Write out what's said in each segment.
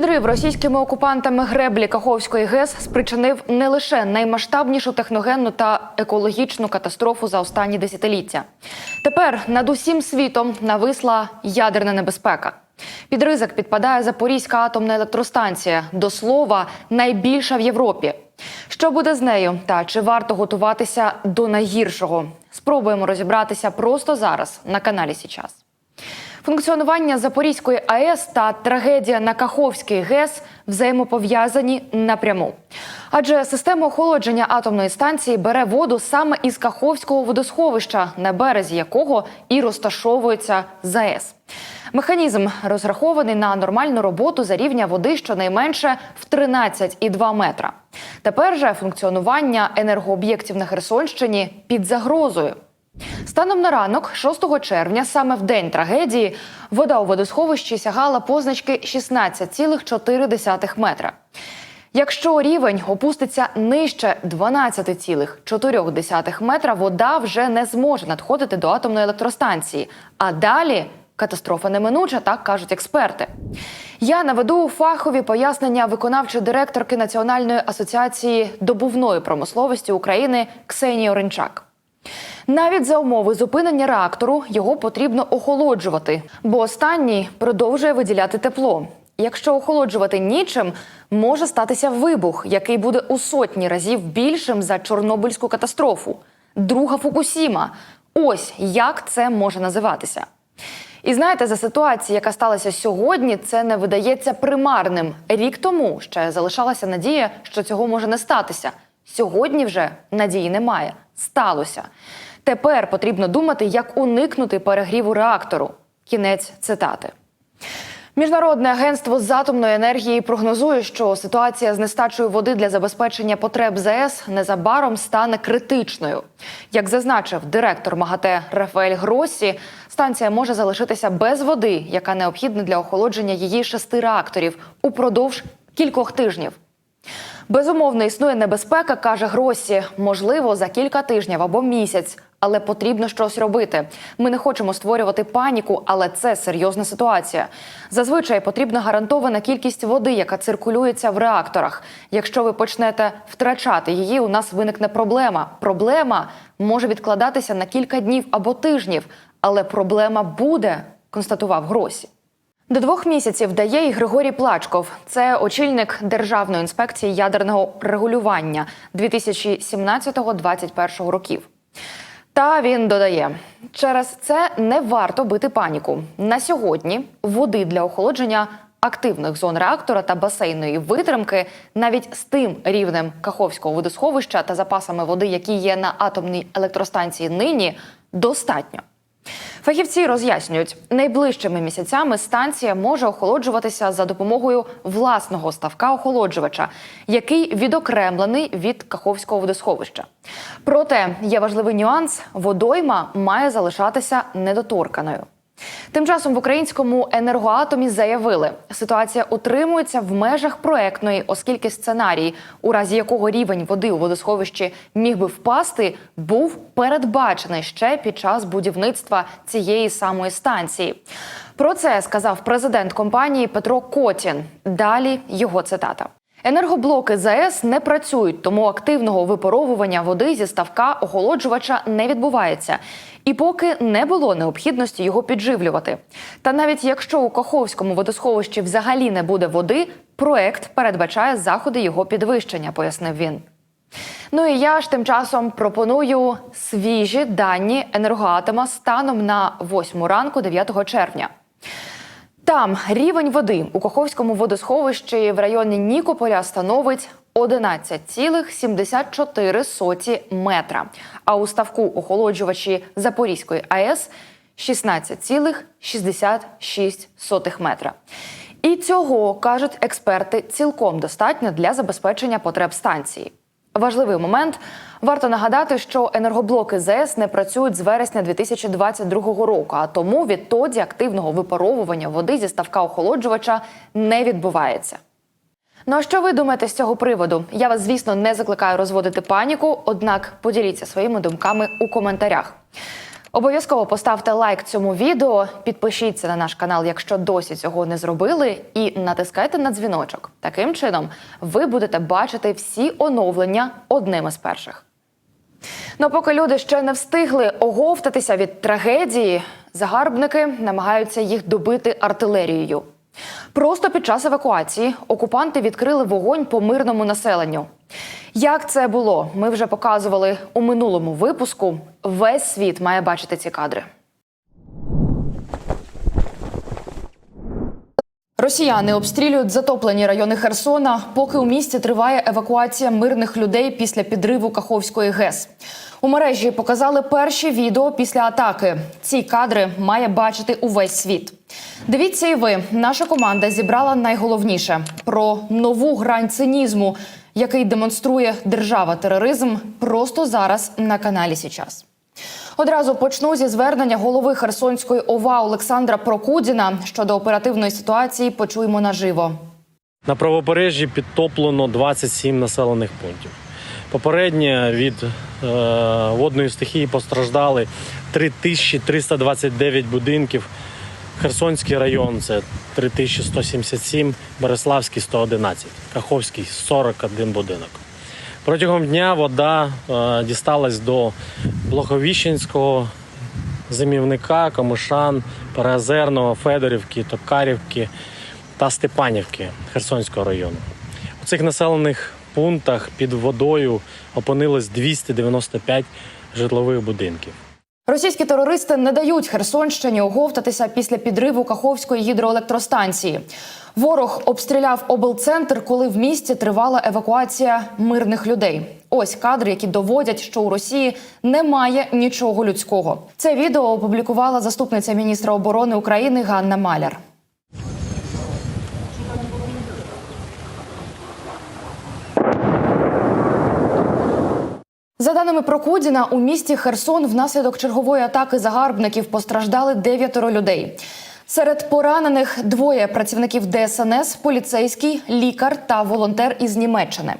Підрив російськими окупантами греблі Каховської ГЕС спричинив не лише наймасштабнішу техногенну та екологічну катастрофу за останні десятиліття. Тепер над усім світом нависла ядерна небезпека. Під ризик підпадає Запорізька атомна електростанція, до слова, найбільша в Європі. Що буде з нею та чи варто готуватися до найгіршого? Спробуємо розібратися просто зараз на каналі Січас. Функціонування Запорізької АЕС та трагедія на Каховській ГЕС взаємопов'язані напряму. Адже система охолодження атомної станції бере воду саме із Каховського водосховища, на березі якого і розташовується ЗАЕС. Механізм розрахований на нормальну роботу за рівня води щонайменше в 13,2 метра. Тепер же функціонування енергооб'єктів на Херсонщині під загрозою. Станом на ранок, 6 червня, саме в день трагедії, вода у водосховищі сягала позначки 16,4 метра. Якщо рівень опуститься нижче 12,4 метра, вода вже не зможе надходити до атомної електростанції. А далі катастрофа неминуча, так кажуть експерти. Я наведу фахові пояснення виконавчої директорки Національної асоціації добувної промисловості України Ксенії Оренчак. Навіть за умови зупинення реактору його потрібно охолоджувати, бо останній продовжує виділяти тепло. Якщо охолоджувати нічим, може статися вибух, який буде у сотні разів більшим за Чорнобильську катастрофу. Друга Фукусіма. Ось як це може називатися. І знаєте, за ситуацію, яка сталася сьогодні, це не видається примарним. Рік тому ще залишалася надія, що цього може не статися. Сьогодні вже надії немає. Сталося. Тепер потрібно думати, як уникнути перегріву реактору. Кінець цитати. Міжнародне агентство з атомної енергії прогнозує, що ситуація з нестачою води для забезпечення потреб ЗАЕС незабаром стане критичною. Як зазначив директор МАГАТЕ Рафаель Гросі, станція може залишитися без води, яка необхідна для охолодження її шести реакторів упродовж кількох тижнів. Безумовно, існує небезпека, каже Гросі. Можливо, за кілька тижнів або місяць, але потрібно щось робити. Ми не хочемо створювати паніку, але це серйозна ситуація. Зазвичай потрібна гарантована кількість води, яка циркулюється в реакторах. Якщо ви почнете втрачати її, у нас виникне проблема. Проблема може відкладатися на кілька днів або тижнів, але проблема буде, констатував Гросі. До двох місяців дає і Григорій Плачков. Це очільник Державної інспекції ядерного регулювання 2017-2021 років. Та він додає, через це не варто бити паніку. На сьогодні води для охолодження активних зон реактора та басейної витримки навіть з тим рівнем Каховського водосховища та запасами води, які є на атомній електростанції нині, достатньо. Фахівці роз'яснюють, найближчими місяцями станція може охолоджуватися за допомогою власного ставка охолоджувача, який відокремлений від Каховського водосховища. Проте є важливий нюанс: водойма має залишатися недоторканою. Тим часом в українському енергоатомі заявили, ситуація утримується в межах проектної, оскільки сценарій, у разі якого рівень води у водосховищі міг би впасти, був передбачений ще під час будівництва цієї самої станції. Про це сказав президент компанії Петро Котін. Далі його цитата. Енергоблоки ЗАЕС не працюють, тому активного випаровування води зі ставка охолоджувача не відбувається. І поки не було необхідності його підживлювати. Та навіть якщо у Каховському водосховищі взагалі не буде води, проект передбачає заходи його підвищення, пояснив він. Ну і я ж тим часом пропоную свіжі дані енергоатома станом на 8 ранку 9 червня. Там рівень води у Каховському водосховищі в районі Нікополя становить 11,74 метра. А у ставку охолоджувачі Запорізької АЕС 16,66 метра. І цього кажуть експерти цілком достатньо для забезпечення потреб станції. Важливий момент варто нагадати, що енергоблоки ЗС не працюють з вересня 2022 року, а тому відтоді активного випаровування води зі ставка охолоджувача не відбувається. Ну а що ви думаєте з цього приводу? Я вас, звісно, не закликаю розводити паніку, однак поділіться своїми думками у коментарях. Обов'язково поставте лайк цьому відео, підпишіться на наш канал, якщо досі цього не зробили, і натискайте на дзвіночок. Таким чином, ви будете бачити всі оновлення одними з перших. Ну, поки люди ще не встигли оговтатися від трагедії, загарбники намагаються їх добити артилерією. Просто під час евакуації окупанти відкрили вогонь по мирному населенню. Як це було, ми вже показували у минулому випуску. Весь світ має бачити ці кадри. Росіяни обстрілюють затоплені райони Херсона, поки у місті триває евакуація мирних людей після підриву Каховської ГЕС. У мережі показали перші відео після атаки. Ці кадри має бачити увесь світ. Дивіться, і ви наша команда зібрала найголовніше про нову грань цинізму, який демонструє держава-тероризм просто зараз на каналі Січас. Одразу почну зі звернення голови Херсонської ОВА Олександра Прокудіна щодо оперативної ситуації. Почуємо наживо. На правобережжі підтоплено 27 населених пунктів. Попередньо від е, водної стихії постраждали 3329 будинків. Херсонський район це 3177, Береславський 111, Каховський 41 будинок. Протягом дня вода е, дісталась до Блоховіщенського, Зимівника, Комишан, Переозерного, Федорівки, Токарівки та Степанівки Херсонського району. У цих населених пунктах під водою опинилось 295 житлових будинків. Російські терористи не дають Херсонщині оговтатися після підриву Каховської гідроелектростанції. Ворог обстріляв облцентр, коли в місті тривала евакуація мирних людей. Ось кадри, які доводять, що у Росії немає нічого людського. Це відео опублікувала заступниця міністра оборони України Ганна Маляр. За даними Прокудіна, у місті Херсон внаслідок чергової атаки загарбників постраждали дев'ятеро людей. Серед поранених двоє працівників ДСНС, поліцейський, лікар та волонтер із Німеччини.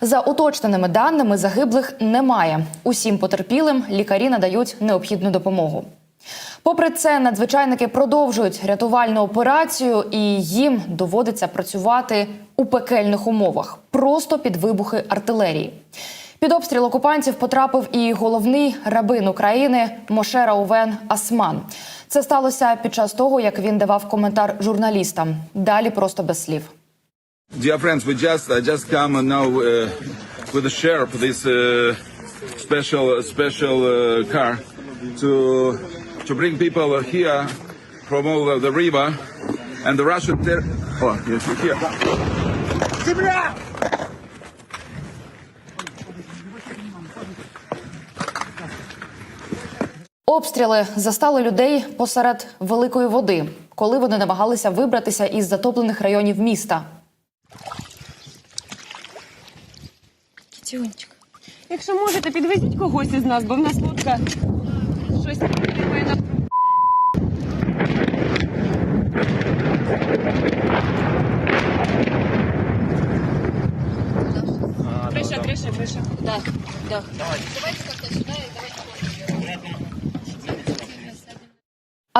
За уточненими даними, загиблих немає. Усім потерпілим лікарі надають необхідну допомогу. Попри це, надзвичайники продовжують рятувальну операцію, і їм доводиться працювати у пекельних умовах, просто під вибухи артилерії. Під обстріл окупантів потрапив і головний рабин України Моше Раувен Асман. Це сталося під час того, як він давав коментар журналістам. Далі просто без слів. Dear friends, we just I just come now uh, with a share of this uh, special special uh, car to to bring people here from all of the river and the Russian. Ter- oh, yes, here. Обстріли застали людей посеред великої води, коли вони намагалися вибратися із затоплених районів міста. Кітюнчик. Якщо можете, підвезіть когось із нас, бо в нас лодка щось тримає на Криша, криша, криша. Да, да.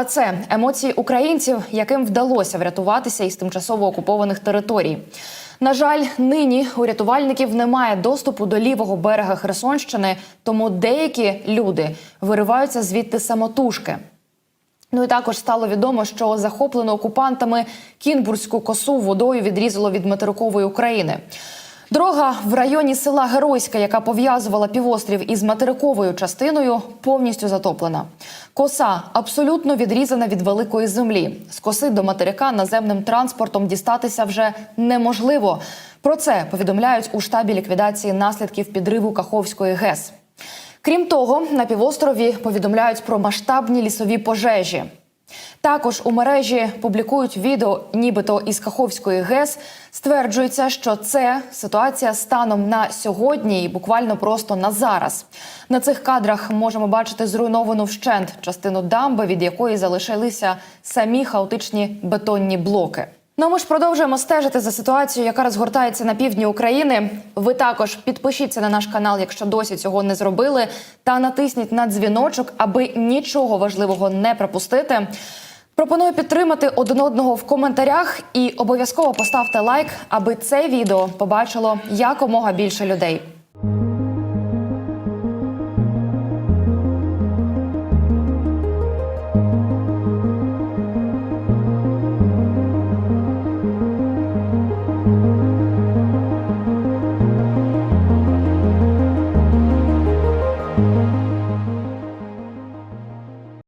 А це емоції українців, яким вдалося врятуватися із тимчасово окупованих територій. На жаль, нині у рятувальників немає доступу до лівого берега Херсонщини, тому деякі люди вириваються звідти самотужки. Ну і також стало відомо, що захоплену окупантами Кінбурзьку косу водою відрізало від материкової України. Дорога в районі села Геройська, яка пов'язувала півострів із материковою частиною, повністю затоплена. Коса абсолютно відрізана від великої землі. З коси до материка наземним транспортом дістатися вже неможливо. Про це повідомляють у штабі ліквідації наслідків підриву Каховської ГЕС. Крім того, на півострові повідомляють про масштабні лісові пожежі. Також у мережі публікують відео, нібито із Каховської ГЕС. Стверджується, що це ситуація станом на сьогодні і буквально просто на зараз. На цих кадрах можемо бачити зруйновану вщент частину дамби, від якої залишилися самі хаотичні бетонні блоки. Ну, ми ж продовжуємо стежити за ситуацією, яка розгортається на півдні України. Ви також підпишіться на наш канал, якщо досі цього не зробили, та натисніть на дзвіночок, аби нічого важливого не пропустити. Пропоную підтримати один одного в коментарях і обов'язково поставте лайк, аби це відео побачило якомога більше людей.